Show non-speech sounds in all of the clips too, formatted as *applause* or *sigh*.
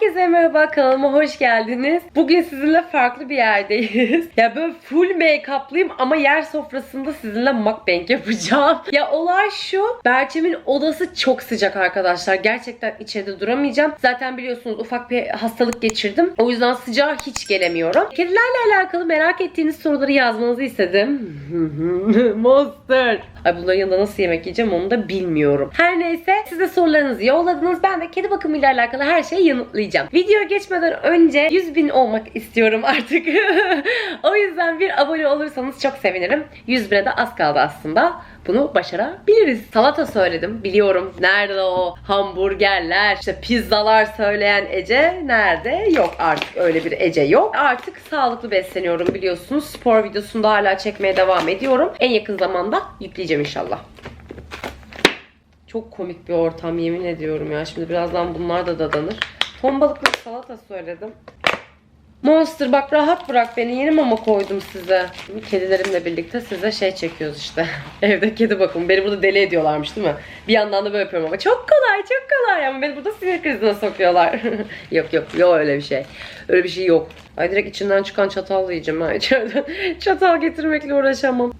Herkese merhaba kanalıma hoş geldiniz. Bugün sizinle farklı bir yerdeyiz. *laughs* ya böyle full make-up'lıyım ama yer sofrasında sizinle mukbang yapacağım. Ya olay şu. Berçem'in odası çok sıcak arkadaşlar. Gerçekten içeride duramayacağım. Zaten biliyorsunuz ufak bir hastalık geçirdim. O yüzden sıcağa hiç gelemiyorum. Kedilerle alakalı merak ettiğiniz soruları yazmanızı istedim. *laughs* Monster. Ay bunların yanında nasıl yemek yiyeceğim onu da bilmiyorum. Her neyse size sorularınızı yolladınız. Ben de kedi bakımıyla alakalı her şeyi yanıtlayacağım. Videoya geçmeden önce 100 bin olmak istiyorum *laughs* artık. o yüzden bir abone olursanız çok sevinirim. 100 bine de az kaldı aslında. Bunu başarabiliriz. Salata söyledim. Biliyorum. Nerede o hamburgerler, işte pizzalar söyleyen Ece nerede? Yok artık öyle bir Ece yok. Artık sağlıklı besleniyorum biliyorsunuz. Spor videosunu da hala çekmeye devam ediyorum. En yakın zamanda yükleyeceğim inşallah. Çok komik bir ortam yemin ediyorum ya. Şimdi birazdan bunlar da dadanır. Ton balıklı salata söyledim. Monster bak rahat bırak beni. Yeni mama koydum size. Kedilerimle birlikte size şey çekiyoruz işte. *laughs* Evde kedi bakımı. Beni burada deli ediyorlarmış değil mi? Bir yandan da böyle yapıyorum ama çok kolay çok kolay ama beni burada sinir krizine sokuyorlar. *laughs* yok yok yok öyle bir şey. Öyle bir şey yok. Ay direkt içinden çıkan çatal yiyeceğim ha *laughs* içeriden. çatal getirmekle uğraşamam.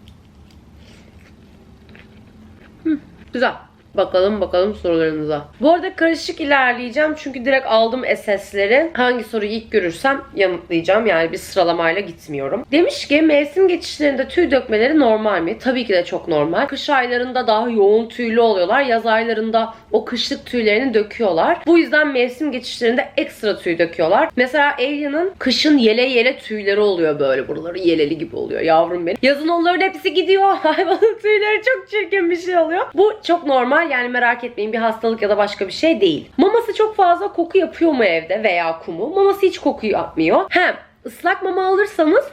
Hı, güzel. Bakalım bakalım sorularınıza. Bu arada karışık ilerleyeceğim çünkü direkt aldım SS'leri. Hangi soruyu ilk görürsem yanıtlayacağım. Yani bir sıralamayla gitmiyorum. Demiş ki mevsim geçişlerinde tüy dökmeleri normal mi? Tabii ki de çok normal. Kış aylarında daha yoğun tüylü oluyorlar. Yaz aylarında o kışlık tüylerini döküyorlar. Bu yüzden mevsim geçişlerinde ekstra tüy döküyorlar. Mesela Alien'ın kışın yele yele tüyleri oluyor böyle. Buraları yeleli gibi oluyor yavrum benim. Yazın onların hepsi gidiyor. *laughs* Hayvanın tüyleri çok çirkin bir şey oluyor. Bu çok normal yani merak etmeyin bir hastalık ya da başka bir şey değil. Maması çok fazla koku yapıyor mu evde veya kumu? Maması hiç koku yapmıyor. Hem ıslak mama alırsanız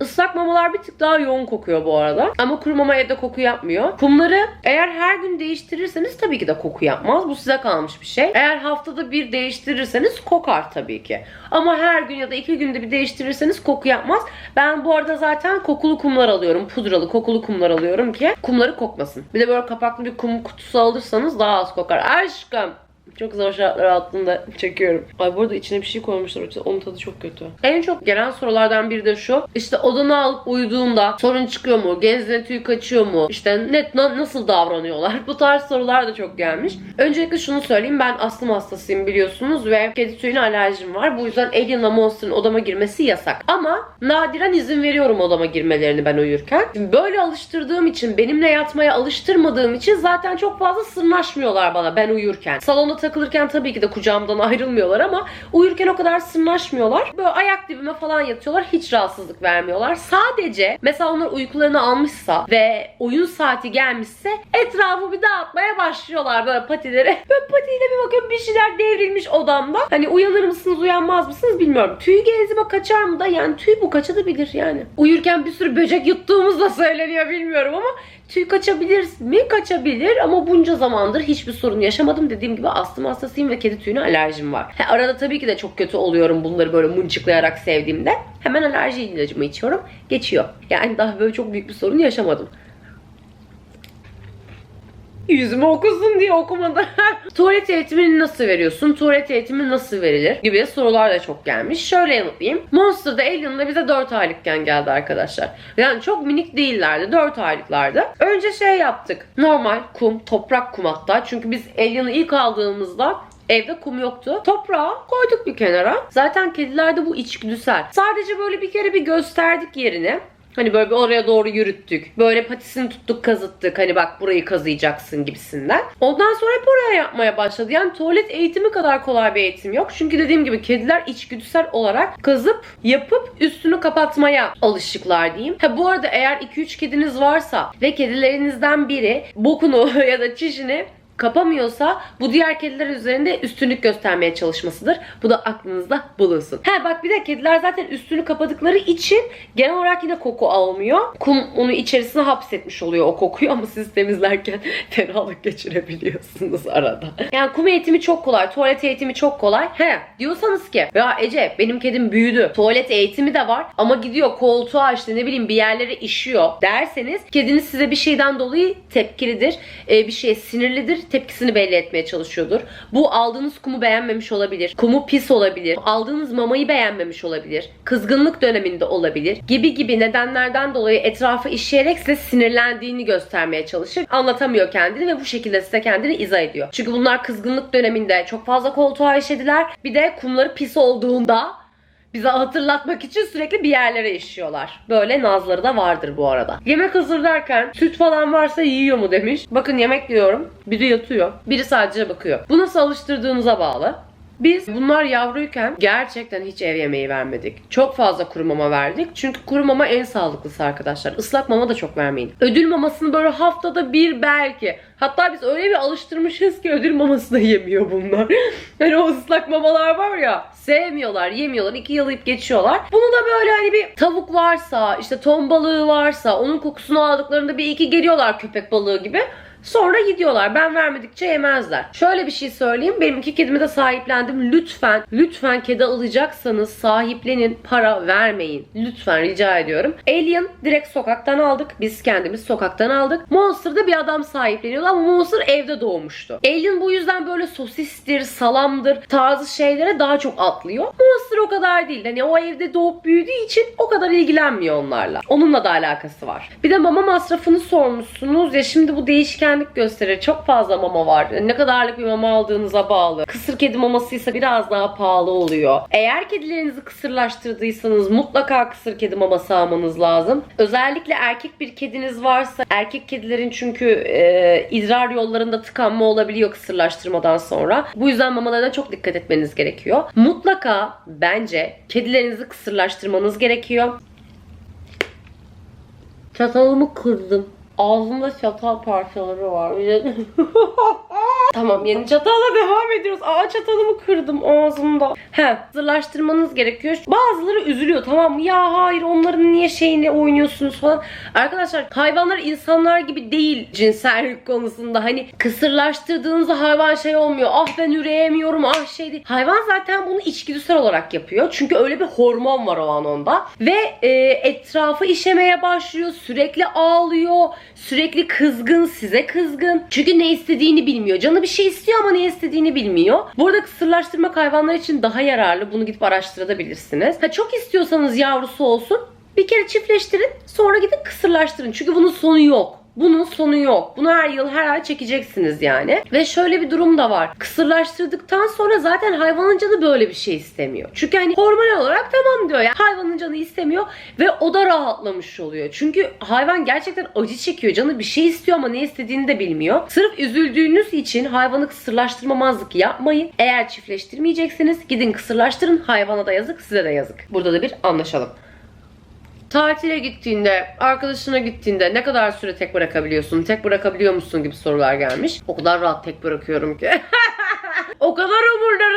Islak mamalar bir tık daha yoğun kokuyor bu arada. Ama kuru mama evde koku yapmıyor. Kumları eğer her gün değiştirirseniz tabii ki de koku yapmaz. Bu size kalmış bir şey. Eğer haftada bir değiştirirseniz kokar tabii ki. Ama her gün ya da iki günde bir değiştirirseniz koku yapmaz. Ben bu arada zaten kokulu kumlar alıyorum. Pudralı kokulu kumlar alıyorum ki kumları kokmasın. Bir de böyle kapaklı bir kum kutusu alırsanız daha az kokar. Aşkım çok zor şartlar altında *laughs* çekiyorum. Ay burada içine bir şey koymuşlar. Onun tadı çok kötü. En çok gelen sorulardan biri de şu. İşte odanı alıp uyuduğunda sorun çıkıyor mu? Genzine tüy kaçıyor mu? İşte net na- nasıl davranıyorlar? *laughs* Bu tarz sorular da çok gelmiş. Öncelikle şunu söyleyeyim. Ben astım hastasıyım biliyorsunuz ve kedi tüyüne alerjim var. Bu yüzden Alien'la Monster'ın odama girmesi yasak. Ama nadiren izin veriyorum odama girmelerini ben uyurken. Böyle alıştırdığım için, benimle yatmaya alıştırmadığım için zaten çok fazla sırnaşmıyorlar bana ben uyurken. Salonda takılırken tabii ki de kucağımdan ayrılmıyorlar ama uyurken o kadar sırnaşmıyorlar. Böyle ayak dibime falan yatıyorlar. Hiç rahatsızlık vermiyorlar. Sadece mesela onlar uykularını almışsa ve oyun saati gelmişse etrafı bir dağıtmaya başlıyorlar böyle patileri. Böyle patiyle bir bakıyorum bir şeyler devrilmiş odamda. Hani uyanır mısınız uyanmaz mısınız bilmiyorum. Tüy gezime kaçar mı da yani tüy bu kaçabilir yani. Uyurken bir sürü böcek yuttuğumuz da söyleniyor bilmiyorum ama tüy kaçabilir mi? Kaçabilir ama bunca zamandır hiçbir sorun yaşamadım. Dediğim gibi astım hastasıyım ve kedi tüyüne alerjim var. He, arada tabii ki de çok kötü oluyorum bunları böyle mıncıklayarak sevdiğimde. Hemen alerji ilacımı içiyorum. Geçiyor. Yani daha böyle çok büyük bir sorun yaşamadım. Yüzümü okusun diye okumadı. *laughs* Tuvalet eğitimini nasıl veriyorsun? Tuvalet eğitimi nasıl verilir? Gibi sorular da çok gelmiş. Şöyle yanıtlayayım. Monster'da Alien'da bize 4 aylıkken geldi arkadaşlar. Yani çok minik değillerdi. 4 aylıklardı. Önce şey yaptık. Normal kum, toprak kum hatta. Çünkü biz Alien'ı ilk aldığımızda Evde kum yoktu. Toprağı koyduk bir kenara. Zaten kedilerde bu içgüdüsel. Sadece böyle bir kere bir gösterdik yerini. Hani böyle bir oraya doğru yürüttük. Böyle patisini tuttuk kazıttık. Hani bak burayı kazıyacaksın gibisinden. Ondan sonra hep oraya yapmaya başladı. Yani tuvalet eğitimi kadar kolay bir eğitim yok. Çünkü dediğim gibi kediler içgüdüsel olarak kazıp yapıp üstünü kapatmaya alışıklar diyeyim. Ha bu arada eğer 2-3 kediniz varsa ve kedilerinizden biri bokunu *laughs* ya da çişini kapamıyorsa bu diğer kediler üzerinde üstünlük göstermeye çalışmasıdır. Bu da aklınızda bulunsun. He bak bir de kediler zaten üstünü kapadıkları için genel olarak yine koku almıyor. Kum onu içerisine hapsetmiş oluyor o kokuyu ama siz temizlerken *laughs* fenalık geçirebiliyorsunuz arada. Yani kum eğitimi çok kolay. Tuvalet eğitimi çok kolay. He diyorsanız ki ya Ece benim kedim büyüdü. Tuvalet eğitimi de var ama gidiyor koltuğa işte ne bileyim bir yerlere işiyor derseniz kediniz size bir şeyden dolayı tepkilidir. Ee, bir şeye sinirlidir tepkisini belli etmeye çalışıyordur. Bu aldığınız kumu beğenmemiş olabilir. Kumu pis olabilir. Aldığınız mamayı beğenmemiş olabilir. Kızgınlık döneminde olabilir. Gibi gibi nedenlerden dolayı etrafı işleyerek size sinirlendiğini göstermeye çalışır. Anlatamıyor kendini ve bu şekilde size kendini izah ediyor. Çünkü bunlar kızgınlık döneminde çok fazla koltuğa işediler. Bir de kumları pis olduğunda bize hatırlatmak için sürekli bir yerlere işiyorlar. Böyle nazları da vardır bu arada. Yemek hazırlarken süt falan varsa yiyor mu demiş. Bakın yemek diyorum. Biri yatıyor. Biri sadece bakıyor. Bu nasıl alıştırdığınıza bağlı. Biz bunlar yavruyken gerçekten hiç ev yemeği vermedik. Çok fazla kuru mama verdik. Çünkü kuru mama en sağlıklısı arkadaşlar. Islak mama da çok vermeyin. Ödül mamasını böyle haftada bir belki. Hatta biz öyle bir alıştırmışız ki ödül maması da yemiyor bunlar. *laughs* hani o ıslak mamalar var ya sevmiyorlar, yemiyorlar, iki yalayıp geçiyorlar. Bunu da böyle hani bir tavuk varsa, işte ton balığı varsa onun kokusunu aldıklarında bir iki geliyorlar köpek balığı gibi. Sonra gidiyorlar. Ben vermedikçe yemezler. Şöyle bir şey söyleyeyim. Benim iki kedimi de sahiplendim. Lütfen, lütfen kedi alacaksanız sahiplenin. Para vermeyin. Lütfen rica ediyorum. Alien direkt sokaktan aldık. Biz kendimiz sokaktan aldık. Monster da bir adam sahipleniyordu ama Monster evde doğmuştu. Alien bu yüzden böyle sosistir, salamdır tarzı şeylere daha çok atlıyor. Monster o kadar değil. Hani o evde doğup büyüdüğü için o kadar ilgilenmiyor onlarla. Onunla da alakası var. Bir de mama masrafını sormuşsunuz. Ya şimdi bu değişkenlik gösterir. Çok fazla mama var. Ne kadarlık bir mama aldığınıza bağlı. Kısır kedi mamasıysa biraz daha pahalı oluyor. Eğer kedilerinizi kısırlaştırdıysanız mutlaka kısır kedi maması almanız lazım. Özellikle erkek bir kediniz varsa erkek kedilerin çünkü e, idrar yollarında tıkanma olabiliyor kısırlaştırmadan sonra. Bu yüzden mamalarına çok dikkat etmeniz gerekiyor. Mutlaka bence kedilerinizi kısırlaştırmanız gerekiyor. Çatalımı kırdım. Ağzımda çatal parçaları var. *laughs* tamam yeni çatalla devam ediyoruz. Aa çatalımı kırdım ağzımda. He hazırlaştırmanız gerekiyor. Bazıları üzülüyor tamam mı? Ya hayır onların niye şeyini oynuyorsunuz falan. Arkadaşlar hayvanlar insanlar gibi değil cinsellik *laughs* konusunda. Hani kısırlaştırdığınızda hayvan şey olmuyor. Ah ben üreyemiyorum ah şey değil. Hayvan zaten bunu içgüdüsel olarak yapıyor. Çünkü öyle bir hormon var o an onda. Ve e, etrafı işemeye başlıyor. Sürekli ağlıyor. Sürekli kızgın, size kızgın. Çünkü ne istediğini bilmiyor. Canı bir şey istiyor ama ne istediğini bilmiyor. Burada kısırlaştırmak hayvanlar için daha yararlı. Bunu gidip araştırabilirsiniz. Ha, çok istiyorsanız yavrusu olsun. Bir kere çiftleştirin. Sonra gidip kısırlaştırın. Çünkü bunun sonu yok. Bunun sonu yok. Bunu her yıl her ay çekeceksiniz yani. Ve şöyle bir durum da var. Kısırlaştırdıktan sonra zaten hayvanın canı böyle bir şey istemiyor. Çünkü hani hormonal olarak tamam diyor ya. Hayvanın canı istemiyor ve o da rahatlamış oluyor. Çünkü hayvan gerçekten acı çekiyor. Canı bir şey istiyor ama ne istediğini de bilmiyor. Sırf üzüldüğünüz için hayvanı kısırlaştırmamazlık yapmayın. Eğer çiftleştirmeyeceksiniz gidin kısırlaştırın. Hayvana da yazık size de yazık. Burada da bir anlaşalım. Tatile gittiğinde, arkadaşına gittiğinde ne kadar süre tek bırakabiliyorsun? Tek bırakabiliyor musun gibi sorular gelmiş. O kadar rahat tek bırakıyorum ki. *laughs* o kadar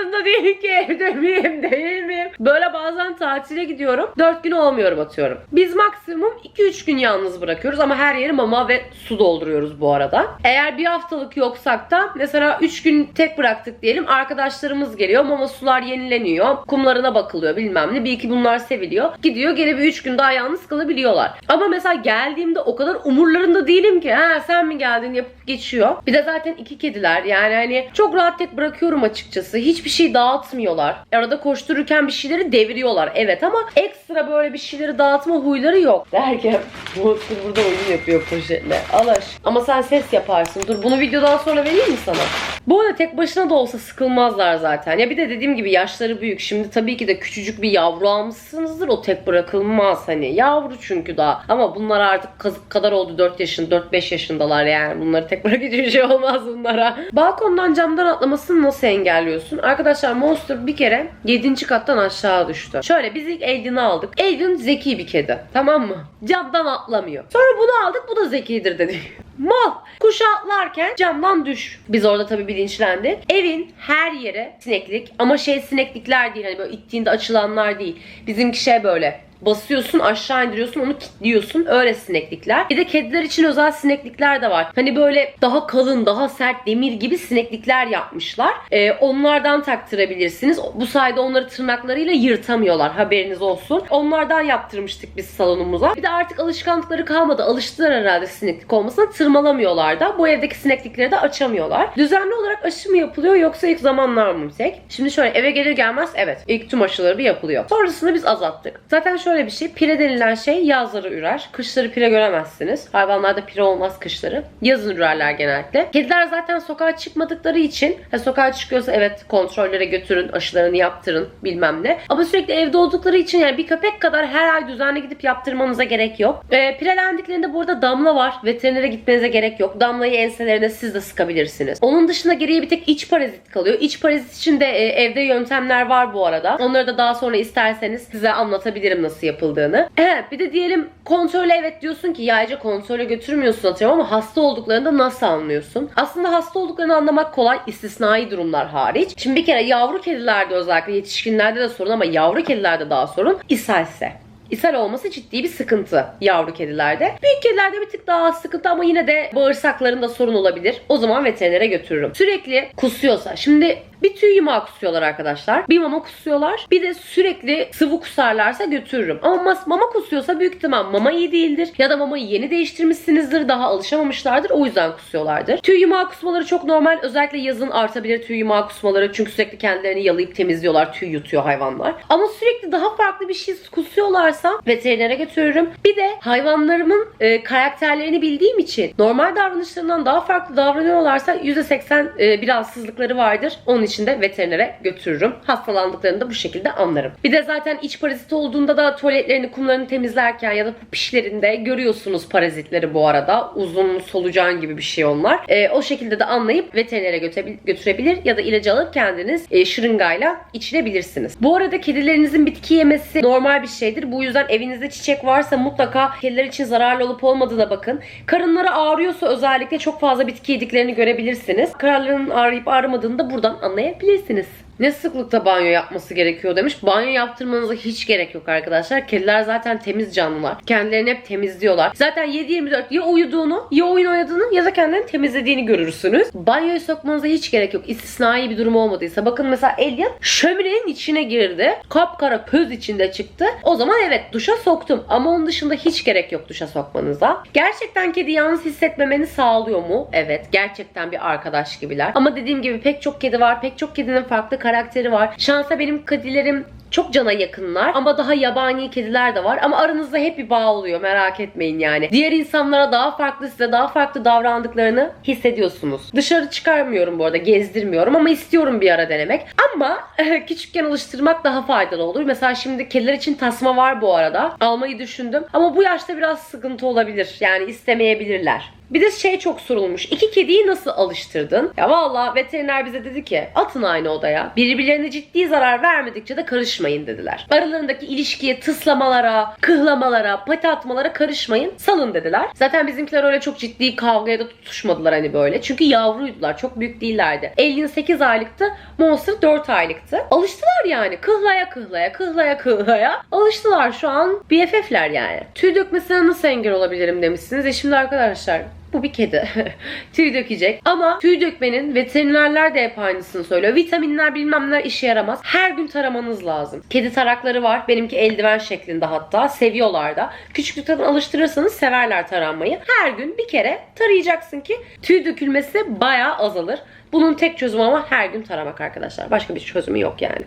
umurlarında *laughs* değil ki evde miyim değil miyim? Böyle bazen tatile gidiyorum. 4 gün olmuyorum atıyorum. Biz maksimum 2-3 gün yalnız bırakıyoruz ama her yeri mama ve su dolduruyoruz bu arada. Eğer bir haftalık yoksak da mesela 3 gün tek bıraktık diyelim. Arkadaşlarımız geliyor. Mama sular yenileniyor. Kumlarına bakılıyor bilmem ne. Bir iki bunlar seviliyor. Gidiyor gene bir 3 gün daha yalnız kalabiliyorlar. Ama mesela geldiğimde o kadar umurlarında değilim ki. Ha sen mi geldin yapıp geçiyor. Bir de zaten iki kediler. Yani hani çok rahat tek bırakıyorum açıkçası. Hiçbir şey dağıtmıyorlar. Arada koştururken bir şeyleri deviriyorlar. Evet ama ekstra böyle bir şeyleri dağıtma huyları yok. Derken *laughs* Monster burada oyun yapıyor poşetle. Alaş. Ama sen ses yaparsın. Dur bunu videodan sonra vereyim mi sana? Bu arada tek başına da olsa sıkılmazlar zaten. Ya bir de dediğim gibi yaşları büyük. Şimdi tabii ki de küçücük bir yavru almışsınızdır. O tek bırakılmaz hani. Yavru çünkü daha. Ama bunlar artık kazık kadar oldu 4 yaşın, 4-5 yaşındalar yani. Bunları tek bırakıcı bir şey olmaz bunlara. Balkondan camdan atlamasını nasıl engelliyorsun? Arkadaşlar Monster bir kere 7. kattan aşağı düştü. Şöyle biz ilk Aiden'i aldık. Aiden zeki bir kedi. Tamam mı? Camdan atlamıyor. Sonra bunu aldık. Bu da zekidir dedi. *laughs* Mal. Kuşa atlarken camdan düş. Biz orada tabii bilinçlendik. Evin her yere sineklik ama şey sineklikler değil hani böyle ittiğinde açılanlar değil. Bizimki şey böyle basıyorsun aşağı indiriyorsun onu kilitliyorsun. Öyle sineklikler. Bir de kediler için özel sineklikler de var. Hani böyle daha kalın daha sert demir gibi sineklikler yapmışlar. Ee, onlardan taktırabilirsiniz. Bu sayede onları tırnaklarıyla yırtamıyorlar. Haberiniz olsun. Onlardan yaptırmıştık biz salonumuza. Bir de artık alışkanlıkları kalmadı. Alıştılar herhalde sineklik olmasına. Tırmalamıyorlar da. Bu evdeki sineklikleri de açamıyorlar. Düzenli olarak aşı mı yapılıyor yoksa ilk zamanlar mı tek? Şimdi şöyle eve gelir gelmez evet ilk tüm aşıları bir yapılıyor. Sonrasında biz azalttık. Zaten şöyle bir şey pire denilen şey yazları ürer. Kışları pire göremezsiniz. Hayvanlarda pire olmaz kışları. Yazın ürerler genellikle. Kediler zaten sokağa çıkmadıkları için ha, sokağa çıkıyorsa evet kontrollere götürün, aşılarını yaptırın bilmem ne. Ama sürekli evde oldukları için yani bir köpek kadar her ay düzenli gidip yaptırmanıza gerek yok. Ee, pirelendiklerinde burada damla var. Veterinere gitmenize gerek yok. Damlayı enselerine siz de sıkabilirsiniz. Onun dışında geriye bir tek iç parazit kalıyor. İç parazit için de e, evde yöntemler var bu arada. Onları da daha sonra isterseniz size anlatabilirim nasıl yapıldığını. Evet bir de diyelim kontrole evet diyorsun ki yayca kontrole götürmüyorsun atıyorum ama hasta olduklarında nasıl anlıyorsun? Aslında hasta olduklarını anlamak kolay istisnai durumlar hariç. Şimdi bir kere yavru kedilerde özellikle yetişkinlerde de sorun ama yavru kedilerde daha sorun ishalse. İshal olması ciddi bir sıkıntı yavru kedilerde. Büyük kedilerde bir tık daha az sıkıntı ama yine de bağırsaklarında sorun olabilir. O zaman veterinere götürürüm. Sürekli kusuyorsa. Şimdi bir tüy yumağı kusuyorlar arkadaşlar. Bir mama kusuyorlar. Bir de sürekli sıvı kusarlarsa götürürüm. Ama mama kusuyorsa büyük ihtimal mama iyi değildir. Ya da mamayı yeni değiştirmişsinizdir. Daha alışamamışlardır. O yüzden kusuyorlardır. Tüy yumağı kusmaları çok normal. Özellikle yazın artabilir tüy yumağı kusmaları. Çünkü sürekli kendilerini yalayıp temizliyorlar. Tüy yutuyor hayvanlar. Ama sürekli daha farklı bir şey kusuyorlarsa veterinere götürürüm. Bir de hayvanlarımın e, karakterlerini bildiğim için normal davranışlarından daha farklı davranıyorlarsa %80 e, bir rahatsızlıkları vardır. Onun için de veterinere götürürüm. Hastalandıklarını da bu şekilde anlarım. Bir de zaten iç parazit olduğunda da tuvaletlerini, kumlarını temizlerken ya da pişlerinde görüyorsunuz parazitleri bu arada. Uzun solucan gibi bir şey onlar. E, o şekilde de anlayıp veterinere götürebil- götürebilir ya da ilacı alıp kendiniz e, şırıngayla içirebilirsiniz. Bu arada kedilerinizin bitki yemesi normal bir şeydir. Bu yüzden evinizde çiçek varsa mutlaka kediler için zararlı olup olmadığına bakın. Karınları ağrıyorsa özellikle çok fazla bitki yediklerini görebilirsiniz. Kararlarının ağrıyıp ağrımadığını da buradan anlayabilirsiniz sağlayabilirsiniz. Ne sıklıkta banyo yapması gerekiyor demiş. Banyo yaptırmanıza hiç gerek yok arkadaşlar. Kediler zaten temiz canlılar. Kendilerini hep temizliyorlar. Zaten 7-24 ya uyuduğunu ya oyun oynadığını ya da kendilerini temizlediğini görürsünüz. Banyoya sokmanıza hiç gerek yok. İstisnai bir durum olmadıysa. Bakın mesela Elliot şöminenin içine girdi. Kapkara köz içinde çıktı. O zaman evet duşa soktum. Ama onun dışında hiç gerek yok duşa sokmanıza. Gerçekten kedi yalnız hissetmemeni sağlıyor mu? Evet. Gerçekten bir arkadaş gibiler. Ama dediğim gibi pek çok kedi var. Pek çok kedinin farklı karakteri var. Şansa benim kedilerim çok cana yakınlar ama daha yabani kediler de var. Ama aranızda hep bir bağ oluyor merak etmeyin yani. Diğer insanlara daha farklı size daha farklı davrandıklarını hissediyorsunuz. Dışarı çıkarmıyorum bu arada gezdirmiyorum ama istiyorum bir ara denemek. Ama küçükken alıştırmak daha faydalı olur. Mesela şimdi kediler için tasma var bu arada. Almayı düşündüm. Ama bu yaşta biraz sıkıntı olabilir. Yani istemeyebilirler. Bir de şey çok sorulmuş. İki kediyi nasıl alıştırdın? Ya valla veteriner bize dedi ki atın aynı odaya. Birbirlerine ciddi zarar vermedikçe de karışmayın dediler. Aralarındaki ilişkiye tıslamalara, kıhlamalara, pati atmalara karışmayın. Salın dediler. Zaten bizimkiler öyle çok ciddi kavgaya da tutuşmadılar hani böyle. Çünkü yavruydular. Çok büyük değillerdi. Elin 8 aylıktı. Monster 4 aylıktı. Alıştılar yani. Kıhlaya kıhlaya, kıhlaya kıhlaya. Alıştılar şu an BFF'ler yani. Tüy dökmesine nasıl engel olabilirim demişsiniz. E şimdi arkadaşlar bu bir kedi. *laughs* tüy dökecek. Ama tüy dökmenin veterinerler de hep aynısını söylüyor. Vitaminler bilmem neler işe yaramaz. Her gün taramanız lazım. Kedi tarakları var. Benimki eldiven şeklinde hatta. Seviyorlar da. Küçüklükten alıştırırsanız severler taranmayı. Her gün bir kere tarayacaksın ki tüy dökülmesi bayağı azalır. Bunun tek çözümü ama her gün taramak arkadaşlar. Başka bir çözümü yok yani.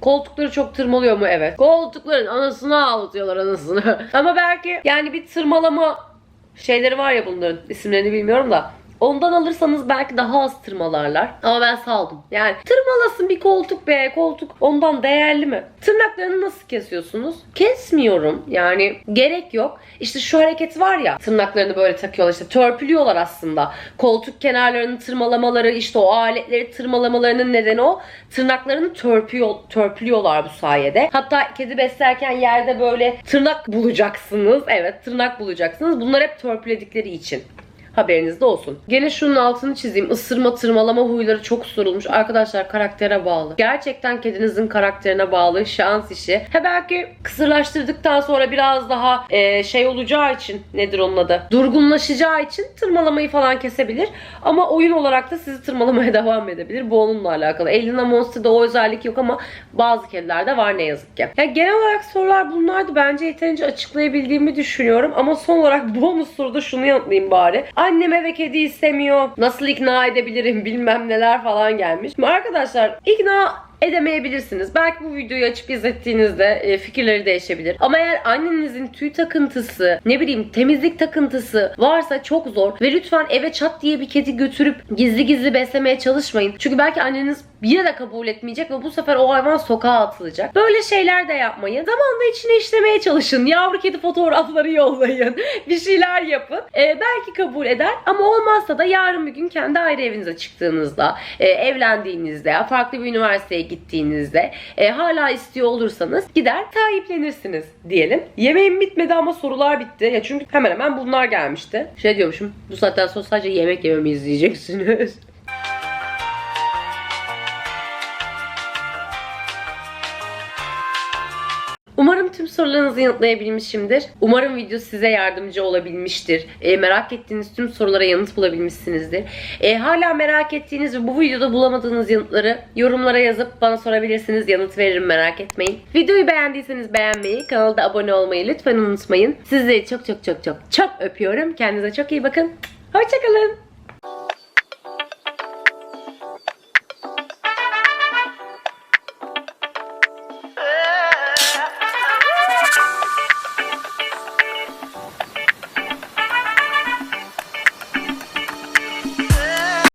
Koltukları çok tırmalıyor mu? Evet. Koltukların anasını ağlatıyorlar anasını. *laughs* Ama belki yani bir tırmalama şeyleri var ya bunların isimlerini bilmiyorum da Ondan alırsanız belki daha az tırmalarlar. Ama ben saldım. Yani tırmalasın bir koltuk be koltuk. Ondan değerli mi? Tırnaklarını nasıl kesiyorsunuz? Kesmiyorum. Yani gerek yok. İşte şu hareket var ya. Tırnaklarını böyle takıyorlar işte. Törpülüyorlar aslında. Koltuk kenarlarını tırmalamaları işte o aletleri tırmalamalarının nedeni o. Tırnaklarını törpüyor, törpülüyorlar bu sayede. Hatta kedi beslerken yerde böyle tırnak bulacaksınız. Evet tırnak bulacaksınız. Bunlar hep törpüledikleri için. Haberiniz de olsun. Gene şunun altını çizeyim. Isırma tırmalama huyları çok sorulmuş. Arkadaşlar karaktere bağlı. Gerçekten kedinizin karakterine bağlı. Şans işi. Ha belki kısırlaştırdıktan sonra biraz daha e, şey olacağı için nedir onun adı? Durgunlaşacağı için tırmalamayı falan kesebilir. Ama oyun olarak da sizi tırmalamaya *laughs* devam edebilir. Bu onunla alakalı. Elina Monster'da o özellik yok ama bazı kedilerde var ne yazık ki. Ya genel olarak sorular bunlardı. Bence yeterince açıklayabildiğimi düşünüyorum. Ama son olarak *laughs* bonus soruda şunu yanıtlayayım bari. Annem eve kedi istemiyor. Nasıl ikna edebilirim bilmem neler falan gelmiş. Arkadaşlar ikna edemeyebilirsiniz. Belki bu videoyu açıp izlettiğinizde e, fikirleri değişebilir. Ama eğer annenizin tüy takıntısı, ne bileyim temizlik takıntısı varsa çok zor ve lütfen eve çat diye bir kedi götürüp gizli gizli beslemeye çalışmayın. Çünkü belki anneniz yine de kabul etmeyecek ve bu sefer o hayvan sokağa atılacak. Böyle şeyler de yapmayın. Zamanla içine işlemeye çalışın. Yavru kedi fotoğrafları *laughs* yollayın. bir şeyler yapın. E, belki kabul eder ama olmazsa da yarın bir gün kendi ayrı evinize çıktığınızda, e, evlendiğinizde, farklı bir üniversiteye gittiğinizde e, hala istiyor olursanız gider sahiplenirsiniz diyelim. Yemeğim bitmedi ama sorular bitti. Ya çünkü hemen hemen bunlar gelmişti. Şey diyormuşum. Bu saatten sonra sadece yemek yememi izleyeceksiniz. *laughs* tüm sorularınızı yanıtlayabilmişimdir. Umarım video size yardımcı olabilmiştir. E, merak ettiğiniz tüm sorulara yanıt bulabilmişsinizdir. E, hala merak ettiğiniz ve bu videoda bulamadığınız yanıtları yorumlara yazıp bana sorabilirsiniz. Yanıt veririm merak etmeyin. Videoyu beğendiyseniz beğenmeyi, kanala da abone olmayı lütfen unutmayın. Sizleri çok çok çok çok çok öpüyorum. Kendinize çok iyi bakın. Hoşçakalın.